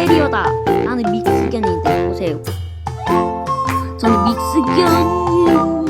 오 불테리어다. 나는 믹스견인데 보세요. 저는 믹스견이요.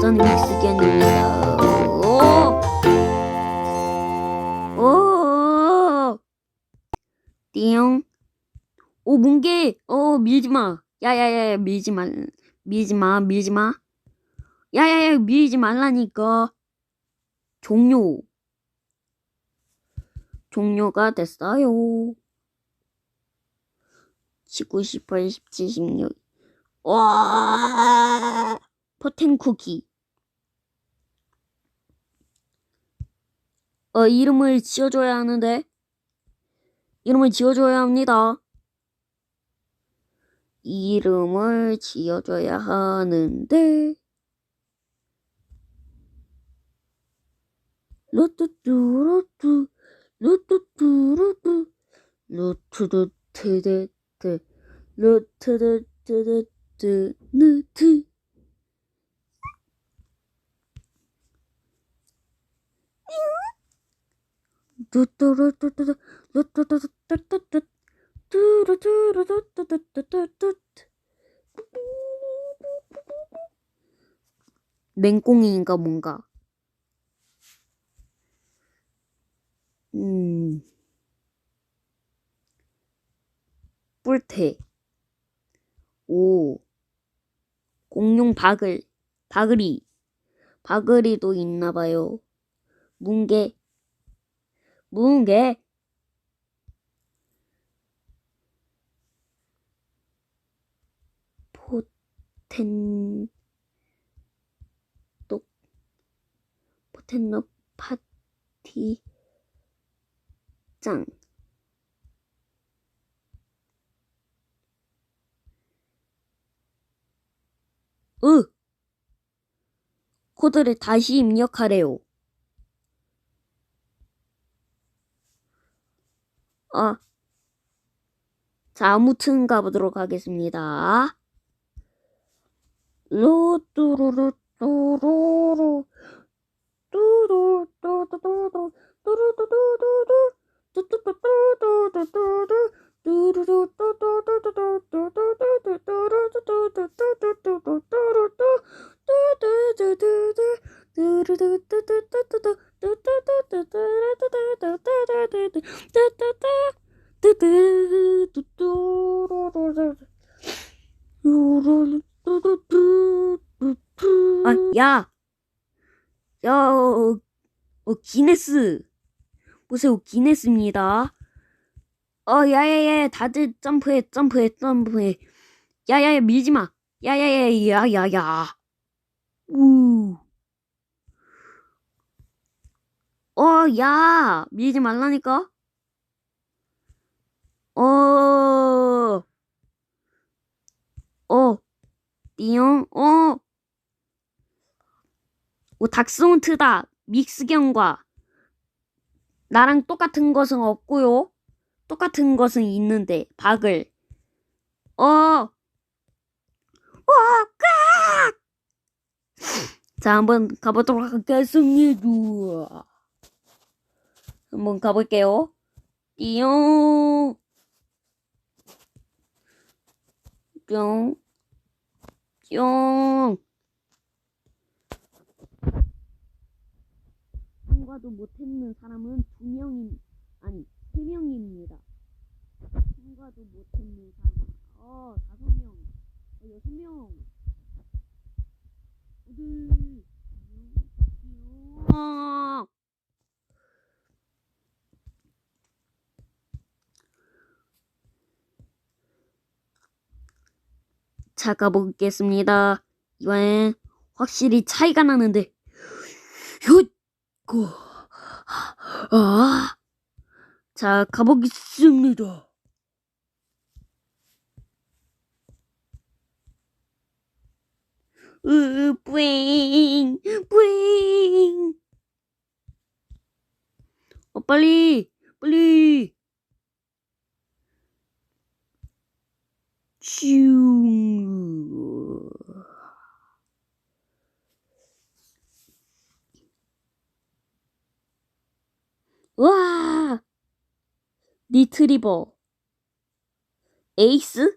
저는 믹스견입니다. 오. 오. 띠용. 오 뭉게. 어 밀지 마. 야야야 밀지 마. 밀지 마. 밀지 마. 야야야 밀지 말라니까. 종료. 종료가 됐어요. 19, 18, 17, 16. 와! 포텐 쿠키. 어, 이름을 지어줘야 하는데. 이름을 지어줘야 합니다. 이름을 지어줘야 하는데. 루뚜뚜루뚜 루뚜뚜루뚜. 루투두트드트 루투두트드트 누트 루뚜루뚜뚜 루뚜뚜뚜뚜뚜 뚜루뚜루뚜뚜뚜뚜뚜. 맹꽁이인가 뭔가 음, 뿔테. 오, 공룡 바글, 바글이. 바글이도 있나 봐요. 뭉게, 뭉게. 포텐, 똑, 포텐노 파티. 짱. 으! 코드를 다시 입력하래요. 아. 자, 아무튼 가보도록 하겠습니다. 로뚜루루 뚜루루 뚜루뚜루뚜루 뚜루뚜루뚜 루 아, 야! 야, 어, 어, 기네 스! 보세요, 기네스입니다. 어, 야야야, 다들 점프해, 점프해, 점프해. 야야야, 밀지 마. 야야야, 야야야. 우. 어, 야, 밀지 말라니까. 어, 어, 띠용, 어, 오, 닥스훈트다. 믹스경과 나랑 똑같은 것은 없고요. 똑같은 것은 있는데 박을 어, 와, 꽉! 자, 한번 가보도록 하겠습니다. 한번 가볼게요. 띠용, 뿅, 뿅. 통과도 못했는 사람은 두 명이 아니 세 명입니다. 통과도 못했는 사람, 어 다섯 명, 어, 여섯 명, 어디? 어. 자 가보겠습니다. 이번엔 확실히 차이가 나는데, 훗, 고, 아, 자 가보겠습니다. 으, 뿌잉, 뿌잉. 어, 빨리, 빨리. 슈. 와! 리트리버. 에이스?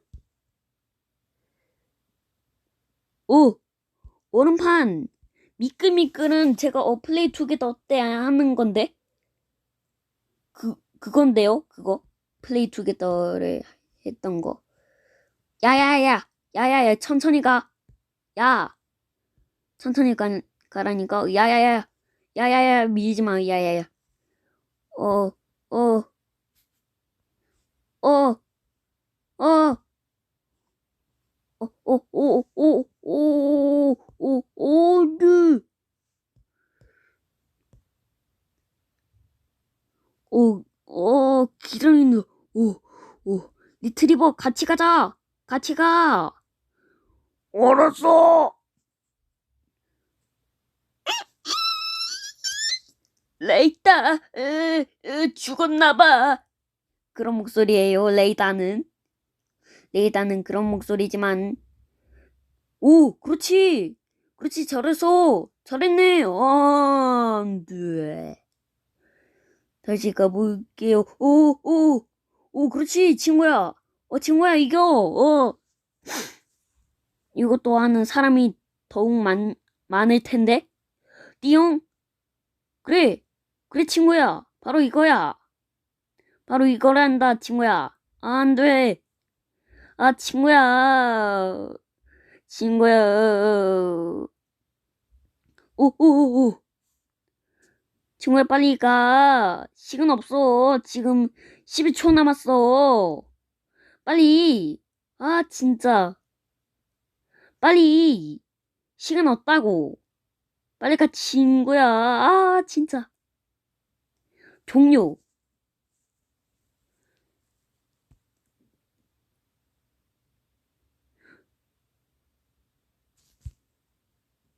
오! 오른판. 미끌미끌은 제가 어플레이 투게더 때 하는 건데. 그, 그건데요? 그거. 플레이 투게더를 했던 거. 야야야! 야야야! 천천히 가! 야! 천천히 가, 가라니까. 야야야! 야야야! 밀지 마, 야야야. 어, 어, 어, 어, 어, 어, 오, 오, 오, 오, 오, 오, 네. 오, 어, 기다린다. 오, 오, 리트리버 같이 가자. 같이 가. 알았어. 으, 으, 죽었나봐. 그런 목소리예요, 레이다는. 레이다는 그런 목소리지만. 오, 그렇지. 그렇지, 잘했어. 잘했네. 어, 안 돼. 다시 가볼게요. 오, 오, 오, 그렇지, 친구야. 어, 친구야, 이겨. 어. 이것도 하는 사람이 더욱 많, 많을 텐데. 띠용. 그래. 그래, 친구야. 바로 이거야. 바로 이거란다, 친구야. 아, 안 돼. 아, 친구야. 친구야. 오, 오, 오, 오. 친구야, 빨리 가. 시간 없어. 지금 12초 남았어. 빨리. 아, 진짜. 빨리. 시간 없다고. 빨리 가, 친구야. 아, 진짜. 종료.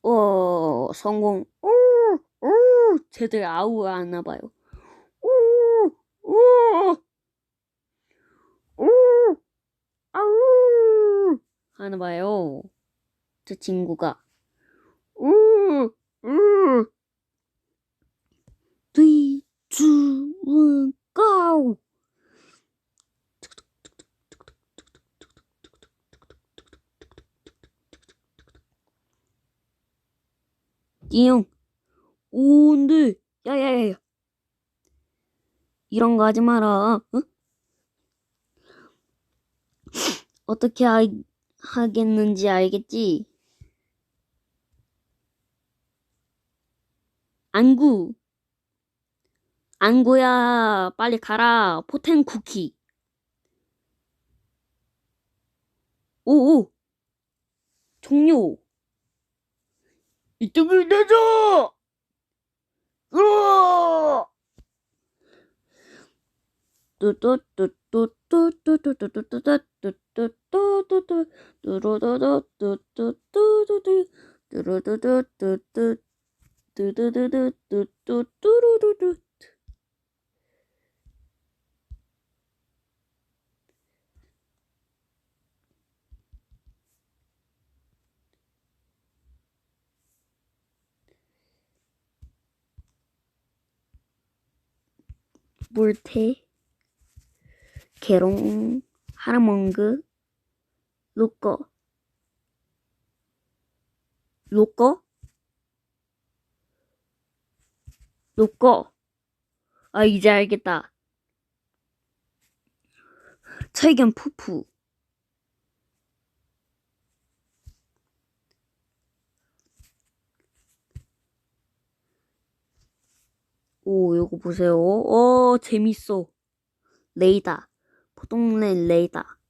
어, 성공. 오, 오, 쟤들 아우 하나 봐요. 오, 오, 오, 아우 하나 봐요. 저 친구가. Three, two, go! 띠용. 오, 근데, 야야야야. 이런 거 하지 마라. 어? 어떻게 하, 하겠는지 알겠지? 안구. 안구야, 빨리 가라. 포텐 쿠키. 오오. 종료. 이쪽을 내줘! 으아! 물태 개롱 하라몽그 로꺼 로꺼 로꺼 아 이제 알겠다. 철견 푸푸. 오 이거 보세요. 어 재밌어. 레이다. 포동네 레이다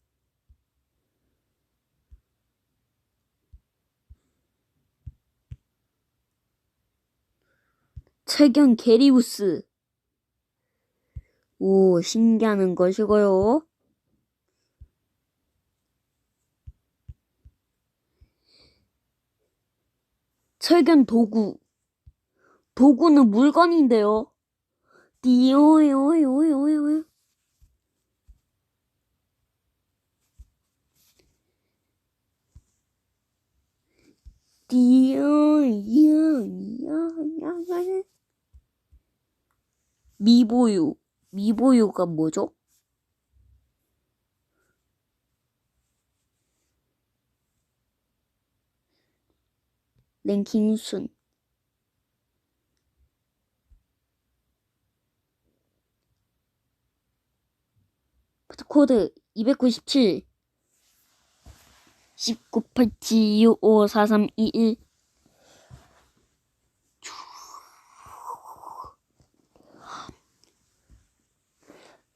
철견 게리우스. 오 신기한 것이고요. 철견 도구. 도구는 물건인데요. 띠요요요요요 띠요요요요 미보유. 미보유가 뭐죠? 네, 랭킹 순. 코드 297 198754321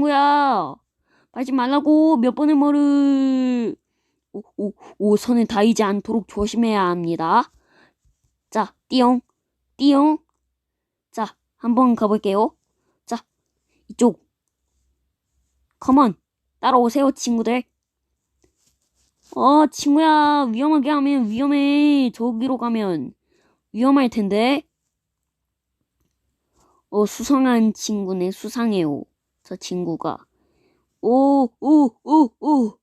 친구야. 밟지 말라고 몇 번을 뭐를. 오, 오, 오, 선에 닿이지 않도록 조심해야 합니다. 자, 띠용, 띠용. 자, 한번 가볼게요. 자, 이쪽. 컴온, 따라오세요, 친구들. 어, 친구야, 위험하게 하면 위험해. 저기로 가면 위험할 텐데. 어, 수상한 친구네, 수상해요. 저 친구가. 오, 오, 오, 오.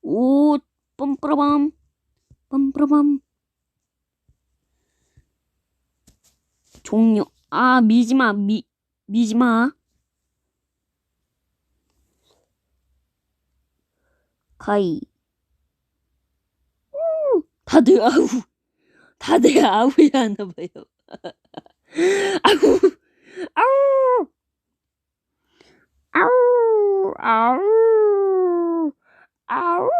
오, 뻔뿌라밤. 뻔뿌라밤. 종료. 아, 미지마, 미, 미지마. 가이. 우, 다들 아우. 다들 아우야 하나봐요. 아우. 아우. 아우. 아우. 아우.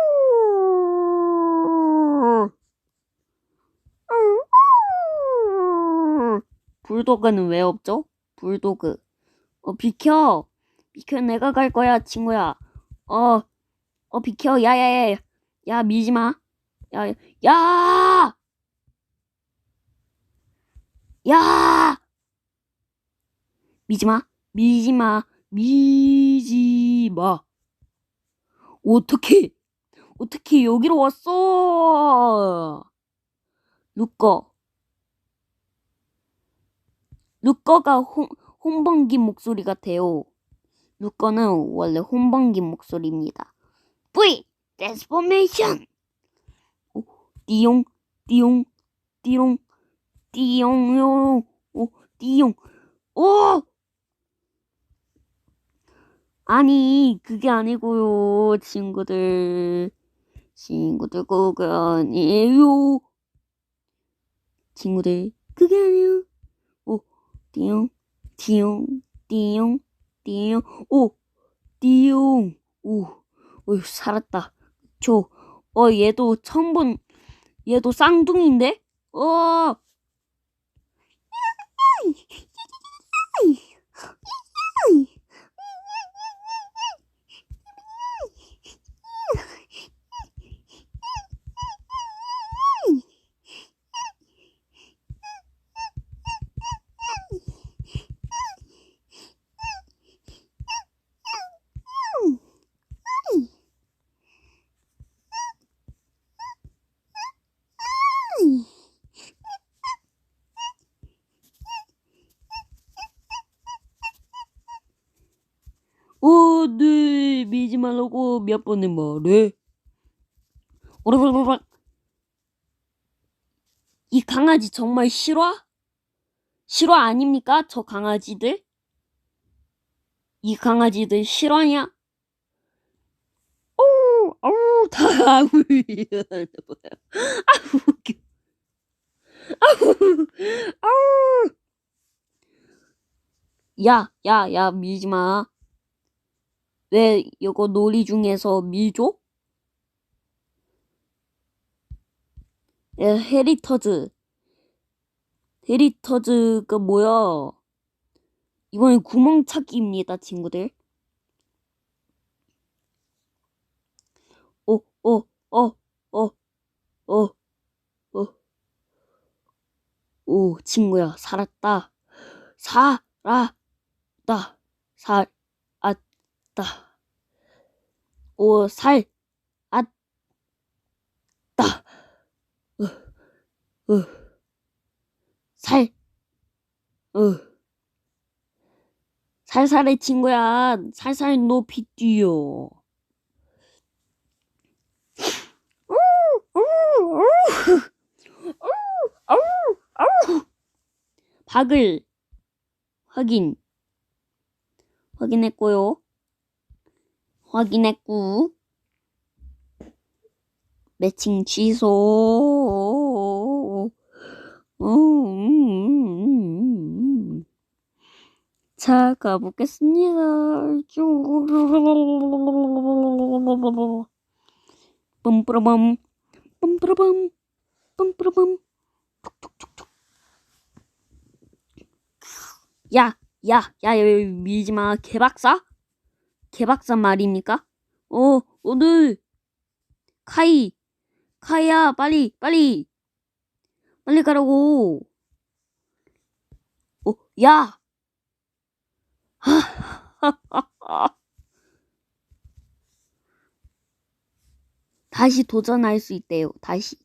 불도그는 왜 없죠? 불도그. 어, 비켜. 비켜, 내가 갈 거야, 친구야. 어, 어, 비켜. 야, 야, 야. 야, 미지 마. 야, 야! 야! 미지 마. 미지 마. 미지 마. 어떻게, 어떻게 여기로 왔어? 루꺼. 루꺼가 홍, 홍범기 목소리 같아요. 루꺼는 원래 홍범기 목소리입니다. V! 트랜스포메이션! 오, 띠용, 띠용, 띠용, 띠용요, 오, 띠용, 오! 아니, 그게 아니고요, 친구들. 친구들, 그게 아니에요. 친구들, 그게 아니에요. 오, 띠용, 띠용, 띠용, 띠용, 오, 띠용, 오, 어휴, 살았다. 저, 어, 얘도 처음 본, 얘도 쌍둥이인데? 어, 어, 네, 미지 말라고 몇 번을 말해. 오르르르르. 이 강아지 정말 실화? 실화 아닙니까? 저 강아지들? 이 강아지들 실화냐? 어우, 어우, 다 아우, 아우. 아우, 아우. 야, 야, 야, 밀지 마. 왜 이거 놀이 중에서 밀죠? 야, 헤리터즈. 헤리터즈가 뭐야? 이번엔 구멍 찾기입니다, 친구들. 어, 어, 어, 어, 어, 어. 오, 친구야, 살았다. 살았다. 살았다. 오, 살, 앗, 따. 어, 어. 살, 어. 살살해, 친구야. 살살 높이 뛰어. 박을 확인. 확인했고요. 확인했고. 매칭 취소. 음. 자, 가보겠습니다. 뿜뿌러범, 뿜뿌러범, 뿜뿌러범, 툭툭툭툭. 야, 야, 야, 야, 밀지 마. 개박사? 개박사 말입니까? 어, 오늘 카이, 카이야, 빨리, 빨리, 빨리 가라고. 어, 야. 다시 도전할 수 있대요. 다시.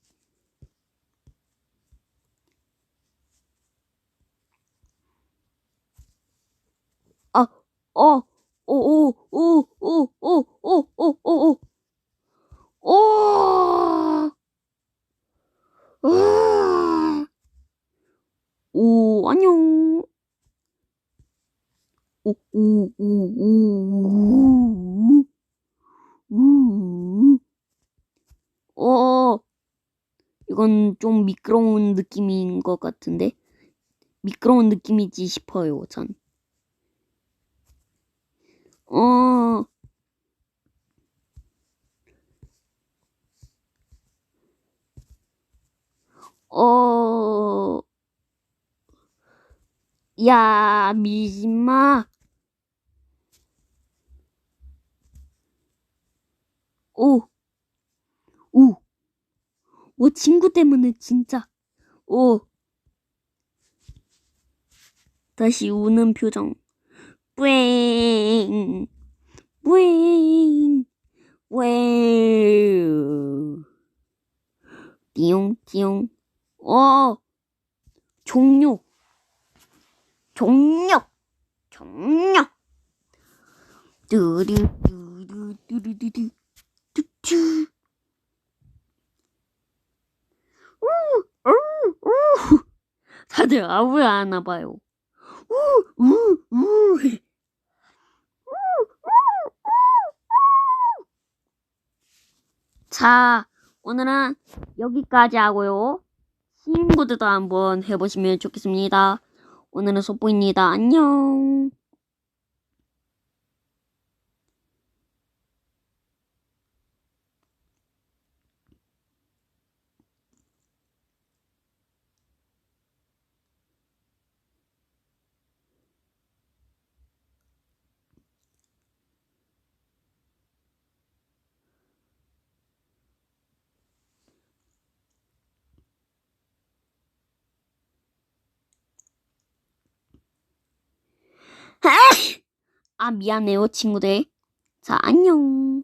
아, 어, 오, 오, 오, 오, 오, 오, 오, 오, 오. 오! 오, 안녕. 오, 오, 오, 오, 오, 오. 어, 이건 좀 미끄러운 느낌인 것 같은데? 미끄러운 느낌이지 싶어요, 전. 어, 어, 야, 밀지 마. 오, 오, 오, 친구 때문에 진짜. 오. 다시 우는 표정. 뿌잉, 뿌잉, 뿌잉. 띠용, 띠용. 어, 종료. 종료. 종료. 뚜루, 뚜루, 뚜루뚜루, 뚜쭈. 우, 우, 우. 다들 아무야 하나 봐요. 우, 우, 우. 자, 오늘은 여기까지 하고요. 친구들도 한번 해보시면 좋겠습니다. 오늘은 속보입니다. 안녕. 아, 미안해요, 친구들. 자, 안녕.